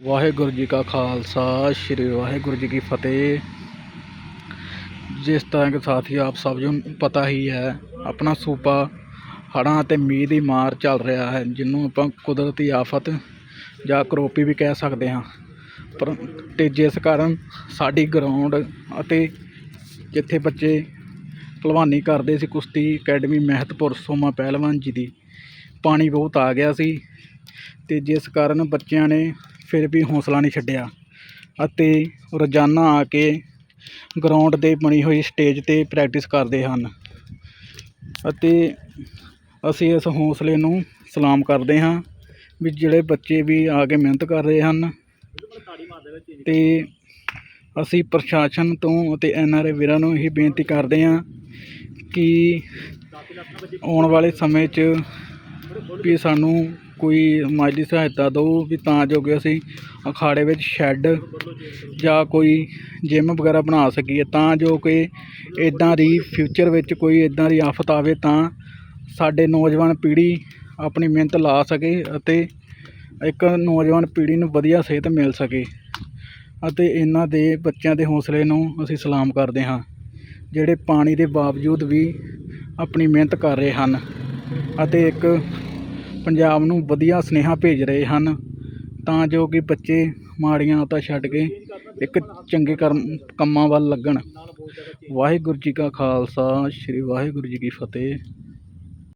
ਵਾਹਿਗੁਰੂ ਜੀ ਕਾ ਖਾਲਸਾ, ਸ੍ਰੀ ਵਾਹਿਗੁਰੂ ਜੀ ਕੀ ਫਤਿਹ। ਜਿਸ ਤਰ੍ਹਾਂ ਕਿ ਸਾਥੀ ਆਪ ਸਭ ਨੂੰ ਪਤਾ ਹੀ ਹੈ, ਆਪਣਾ ਸੂਬਾ ਹੜ੍ਹਾਂ ਅਤੇ ਮੀਂਹ ਦੀ ਮਾਰ ਚੱਲ ਰਿਹਾ ਹੈ, ਜਿਹਨੂੰ ਆਪਾਂ ਕੁਦਰਤੀ ਆਫਤ ਜਾਂ ਕਰੋਪੀ ਵੀ ਕਹਿ ਸਕਦੇ ਹਾਂ। ਪਰ ਅਤੇ ਜਿਸ ਕਾਰਨ ਸਾਡੀ ਗਰਾਊਂਡ ਅਤੇ ਜਿੱਥੇ ਬੱਚੇ ਭਲਵਾਨੀ ਕਰਦੇ ਸੀ, ਕੁਸ਼ਤੀ ਅਕੈਡਮੀ ਮਹਿਤਪੁਰ ਸੋਮਾ ਪਹਿਲਵਾਨ ਜੀ ਦੀ ਪਾਣੀ ਬਹੁਤ ਆ ਗਿਆ ਸੀ ਅਤੇ ਜਿਸ ਕਾਰਨ ਬੱਚਿਆਂ ਨੇ ਫਿਰ ਵੀ ਹੌਸਲਾ ਨਹੀਂ ਛੱਡਿਆ ਅਤੇ ਰੋਜ਼ਾਨਾ ਆ ਕੇ ਗਰਾਊਂਡ 'ਤੇ ਬਣੀ ਹੋਈ ਸਟੇਜ 'ਤੇ ਪ੍ਰੈਕਟਿਸ ਕਰਦੇ ਹਨ ਅਤੇ ਅਸੀਂ ਇਸ ਹੌਸਲੇ ਨੂੰ ਸਲਾਮ ਕਰਦੇ ਹਾਂ ਵੀ ਜਿਹੜੇ ਬੱਚੇ ਵੀ ਆ ਕੇ ਮਿਹਨਤ ਕਰ ਰਹੇ ਹਨ ਅਤੇ ਅਸੀਂ ਪ੍ਰਸ਼ਾਸਨ ਤੋਂ ਅਤੇ ਐਨ ਆਰ ਆਈ ਵੀਰਾਂ ਨੂੰ ਇਹ ਬੇਨਤੀ ਕਰਦੇ ਹਾਂ ਕਿ ਆਉਣ ਵਾਲੇ ਸਮੇਂ 'ਚ ਵੀ ਸਾਨੂੰ ਕੋਈ ਮਾਲੀ ਸਹਾਇਤਾ ਦਿਓ ਵੀ ਤਾਂ ਜੋ ਕਿ ਅਸੀਂ ਅਖਾੜੇ ਵਿੱਚ ਸ਼ੈੱਡ ਜਾਂ ਕੋਈ ਜਿਮ ਵਗੈਰਾ ਬਣਾ ਸਕੀਏ। ਤਾਂ ਜੋ ਕਿ ਇੱਦਾਂ ਦੀ ਫਿਊਚਰ ਵਿੱਚ ਕੋਈ ਇੱਦਾਂ ਦੀ ਆਫਤ ਆਵੇ ਤਾਂ ਸਾਡੇ ਨੌਜਵਾਨ ਪੀੜ੍ਹੀ ਆਪਣੀ ਮਿਹਨਤ ਲਾ ਸਕੇ ਅਤੇ ਇੱਕ ਨੌਜਵਾਨ ਪੀੜ੍ਹੀ ਨੂੰ ਵਧੀਆ ਸਿਹਤ ਮਿਲ ਸਕੇ ਅਤੇ ਇਹਨਾਂ ਦੇ ਬੱਚਿਆਂ ਦੇ ਹੌਸਲੇ ਨੂੰ ਅਸੀਂ ਸਲਾਮ ਕਰਦੇ ਹਾਂ, ਜਿਹੜੇ ਪਾਣੀ ਦੇ ਬਾਵਜੂਦ ਵੀ ਆਪਣੀ ਮਿਹਨਤ ਕਰ ਰਹੇ ਹਨ। ਅਤੇ ਇੱਕ ਪੰਜਾਬ ਨੂੰ ਵਧੀਆ ਸੁਨੇਹਾ ਭੇਜ ਰਹੇ ਹਨ। ਤਾਂ ਜੋ ਕਿ ਬੱਚੇ ਮਾੜੀਆਂ ਆਦਤਾਂ ਛੱਡ ਕੇ ਇੱਕ ਚੰਗੇ ਕਰਮ, ਕੰਮਾਂ ਵੱਲ ਲੱਗਣ। ਵਾਹਿਗੁਰੂ ਜੀ ਕਾ ਖਾਲਸਾ, ਸ੍ਰੀ ਵਾਹਿਗੁਰੂ ਜੀ ਕੀ ਫਤਿਹ।